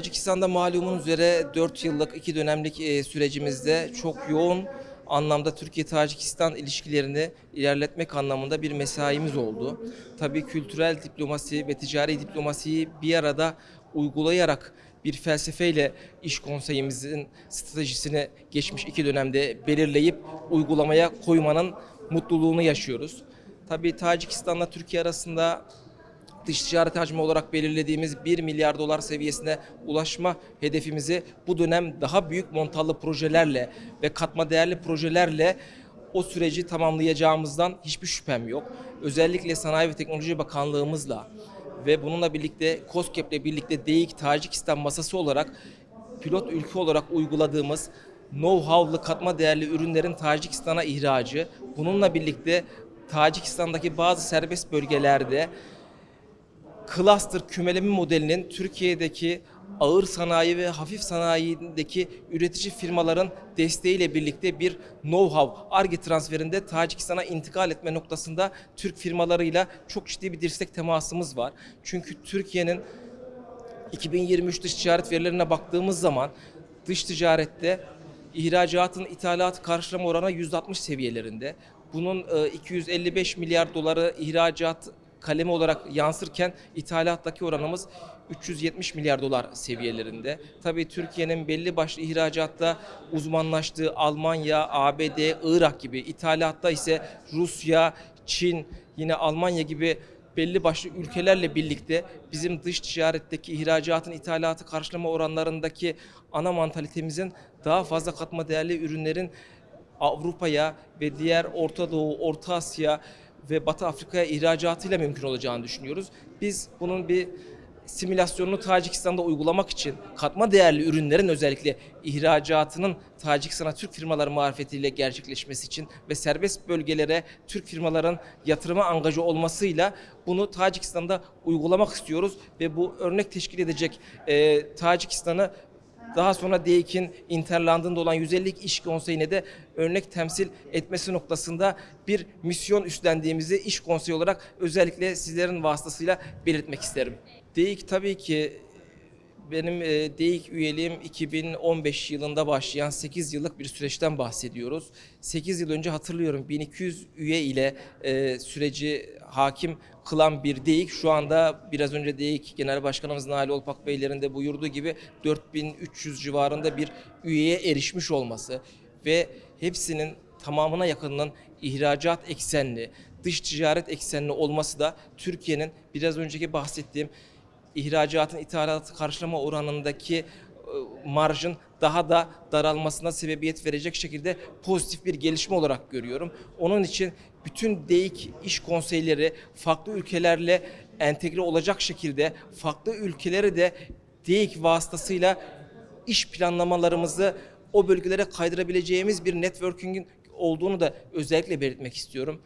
Tacikistan'da malumun üzere 4 yıllık 2 dönemlik e, sürecimizde çok yoğun anlamda Türkiye-Tacikistan ilişkilerini ilerletmek anlamında bir mesaimiz oldu. Tabii kültürel diplomasi ve ticari diplomasiyi bir arada uygulayarak bir felsefeyle iş konseyimizin stratejisini geçmiş iki dönemde belirleyip uygulamaya koymanın mutluluğunu yaşıyoruz. Tabii Tacikistan'la Türkiye arasında dış ticaret hacmi olarak belirlediğimiz 1 milyar dolar seviyesine ulaşma hedefimizi bu dönem daha büyük montallı projelerle ve katma değerli projelerle o süreci tamamlayacağımızdan hiçbir şüphem yok. Özellikle Sanayi ve Teknoloji Bakanlığımızla ve bununla birlikte COSGAP'le birlikte DEİK Tacikistan masası olarak pilot ülke olarak uyguladığımız know-how'lı katma değerli ürünlerin Tacikistan'a ihracı, bununla birlikte Tacikistan'daki bazı serbest bölgelerde cluster kümeleme modelinin Türkiye'deki ağır sanayi ve hafif sanayideki üretici firmaların desteğiyle birlikte bir know-how, ARGE transferinde Tacikistan'a intikal etme noktasında Türk firmalarıyla çok ciddi bir dirsek temasımız var. Çünkü Türkiye'nin 2023 dış ticaret verilerine baktığımız zaman dış ticarette ihracatın ithalat karşılama oranı %60 seviyelerinde. Bunun e, 255 milyar doları ihracat kalemi olarak yansırken ithalattaki oranımız 370 milyar dolar seviyelerinde. Tabii Türkiye'nin belli başlı ihracatta uzmanlaştığı Almanya, ABD, Irak gibi, ithalatta ise Rusya, Çin, yine Almanya gibi belli başlı ülkelerle birlikte bizim dış ticaretteki ihracatın ithalatı karşılama oranlarındaki ana mantalitemizin daha fazla katma değerli ürünlerin Avrupa'ya ve diğer Orta Doğu, Orta Asya ve Batı Afrika'ya ihracatıyla mümkün olacağını düşünüyoruz. Biz bunun bir simülasyonunu Tacikistan'da uygulamak için katma değerli ürünlerin özellikle ihracatının Tacikistan'a Türk firmaları marifetiyle gerçekleşmesi için ve serbest bölgelere Türk firmaların yatırıma angajı olmasıyla bunu Tacikistan'da uygulamak istiyoruz ve bu örnek teşkil edecek e, Tacikistan'ı daha sonra DEİK'in Interland'ında olan 150 iş konseyine de örnek temsil etmesi noktasında bir misyon üstlendiğimizi iş konseyi olarak özellikle sizlerin vasıtasıyla belirtmek isterim. DEİK tabii ki benim e, DEİK üyeliğim 2015 yılında başlayan 8 yıllık bir süreçten bahsediyoruz. 8 yıl önce hatırlıyorum 1200 üye ile e, süreci hakim kılan bir DEİK şu anda biraz önce DEİK Genel Başkanımız Nail Olpak Beylerin de buyurduğu gibi 4300 civarında bir üyeye erişmiş olması ve hepsinin tamamına yakınının ihracat eksenli, dış ticaret eksenli olması da Türkiye'nin biraz önceki bahsettiğim ihracatın ithalatı karşılama oranındaki e, marjın daha da daralmasına sebebiyet verecek şekilde pozitif bir gelişme olarak görüyorum. Onun için bütün DEİK iş konseyleri farklı ülkelerle entegre olacak şekilde farklı ülkelere de DEİK vasıtasıyla iş planlamalarımızı o bölgelere kaydırabileceğimiz bir networking'in olduğunu da özellikle belirtmek istiyorum.